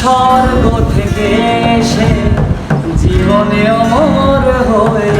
স্বর্গ থেকে এসে জীবনে অমর হইল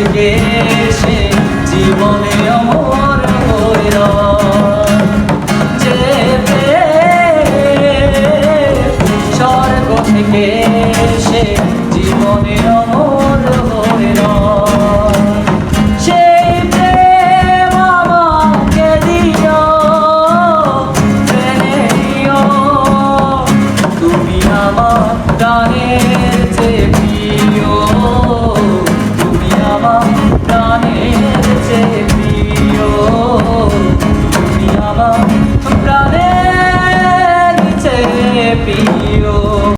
থেকে সে জীবনে অমর হইল। যেতে স্বর্গ থেকে সে জীবনে অমর হইল। আমার গানের যে